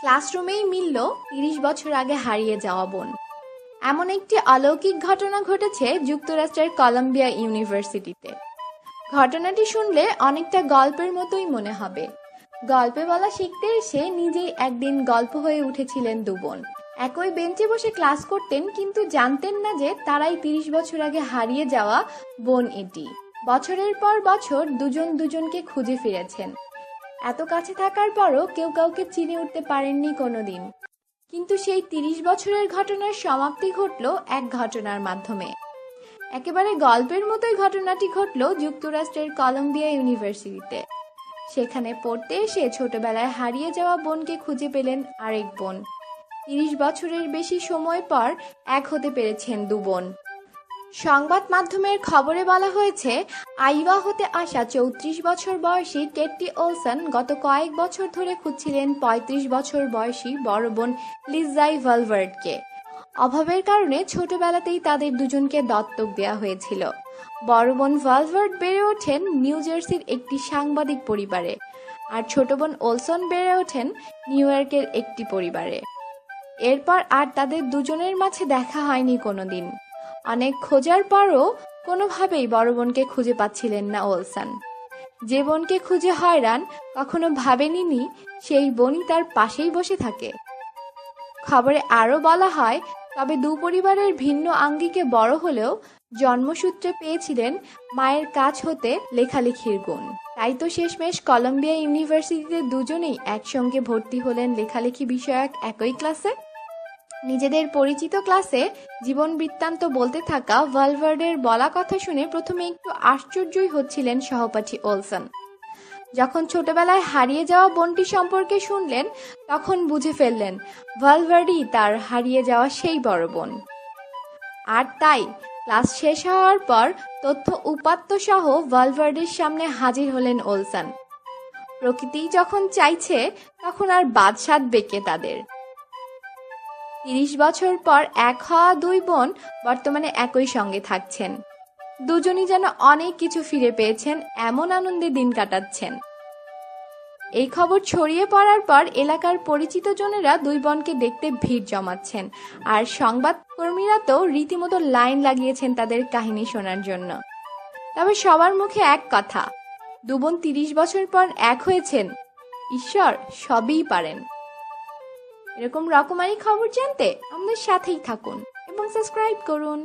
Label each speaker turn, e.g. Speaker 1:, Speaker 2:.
Speaker 1: ক্লাসরুমেই মিলল তিরিশ বছর আগে হারিয়ে যাওয়া বোন। এমন একটি অলৌকিক ঘটনা ঘটেছে যুক্তরাষ্ট্রের কলম্বিয়া ইউনিভার্সিটিতে। ঘটনাটি শুনলে অনেকটা গল্পের মতোই মনে হবে। গল্পে বলা শিখতে এসে নিজেই একদিন গল্প হয়ে উঠেছিলেন দু বোন। একই বেঞ্চে বসে ক্লাস করতেন কিন্তু জানতেন না যে তারাই তিরিশ বছর আগে হারিয়ে যাওয়া বোন এটি। বছরের পর বছর দুজন দুজনকে খুঁজে ফিরেছেন। এত কাছে থাকার পরও কেউ কাউকে চিনে উঠতে পারেননি কোনোদিন। কিন্তু সেই তিরিশ বছরের ঘটনার সমাপ্তি ঘটল এক ঘটনার মাধ্যমে। একেবারে গল্পের মতোই ঘটনাটি ঘটল যুক্তরাষ্ট্রের কলম্বিয়া ইউনিভার্সিটিতে। সেখানে পড়তে এসে ছোটবেলায় হারিয়ে যাওয়া বোনকে খুঁজে পেলেন আরেক বোন। তিরিশ বছরের বেশি সময় পর এক হতে পেরেছেন দু বোন। সংবাদ মাধ্যমের খবরে বলা হয়েছে আইওয়া হতে আসা চৌত্রিশ বছর বয়সী কেট্টি ওলসন গত কয়েক বছর ধরে খুঁজছিলেন ৩৫ বছর বয়সী বড় বোন লিজাই ভালভার্ডকে অভাবের কারণে ছোটবেলাতেই তাদের দুজনকে দত্তক দেওয়া হয়েছিল। বড় বোন ভালভার্ড বেড়ে ওঠেন নিউ জার্সির একটি সাংবাদিক পরিবারে আর ছোট বোন ওলসন বেড়ে ওঠেন নিউ ইয়র্কের একটি পরিবারে। এরপর আর তাদের দুজনের মাঝে দেখা হয়নি কোনোদিন। অনেক খোঁজার পরও কোনোভাবেই বড় বোনকে খুঁজে পাচ্ছিলেন না ওলসান। যে বোনকে খুঁজে হয়রান, কখনো ভাবেনি সেই বোনই তার পাশেই বসে থাকে। খবরে আরও বলা হয়, তবে দু পরিবারের ভিন্ন আঙ্গিকে বড় হলেও জন্মসূত্রে পেয়েছিলেন মায়ের কাজ হতে লেখালেখির গুণ। তাই তো শেষমেশ কলম্বিয়া ইউনিভার্সিটিতে দুজনেই একসঙ্গে ভর্তি হলেন লেখালেখি বিষয়ক একই ক্লাসে। নিজেদের পরিচিত ক্লাসে জীবন বৃত্তান্ত বলতে থাকা ভালভার্ডের বলা কথা শুনে প্রথমে একটু আশ্চর্যই হচ্ছিলেন সহপাঠী ওলসন। যখন ছোটবেলায় হারিয়ে যাওয়া বোনটি সম্পর্কে শুনলেন, তখন বুঝে ফেললেন, ভালভার্ডই তার হারিয়ে যাওয়া সেই বড় বোন। আর তাই, ক্লাস শেষ হওয়ার পর তথ্য উপাত্ত সহ ভালভার্ডের সামনে হাজির হলেন ওলসন। প্রকৃতি যখন চাইছে, তখন আর বাদশাদ বেঁকে তাদের? তিরিশ বছর পর এক হওয়া দুই বোন বর্তমানে একই সঙ্গে থাকছেন। দুজনই যেন অনেক কিছু ফিরে পেয়েছেন, এমন আনন্দে দিন কাটাচ্ছেন। এই খবর ছড়িয়ে পড়ার পর এলাকার পরিচিত জনেরা দুই বোনকে দেখতে ভিড় জমাচ্ছেন। আর সংবাদকর্মীরা তো রীতিমতো লাইন লাগিয়েছেন তাদের কাহিনী শোনার জন্য। তবে সবার মুখে এক কথা, দু বোন তিরিশ বছর পর এক হয়েছেন, ঈশ্বর সবই পারেন। এরকম রকমারি খবর জানতে আমাদের সাথেই থাকুন এবং সাবস্ক্রাইব করুন।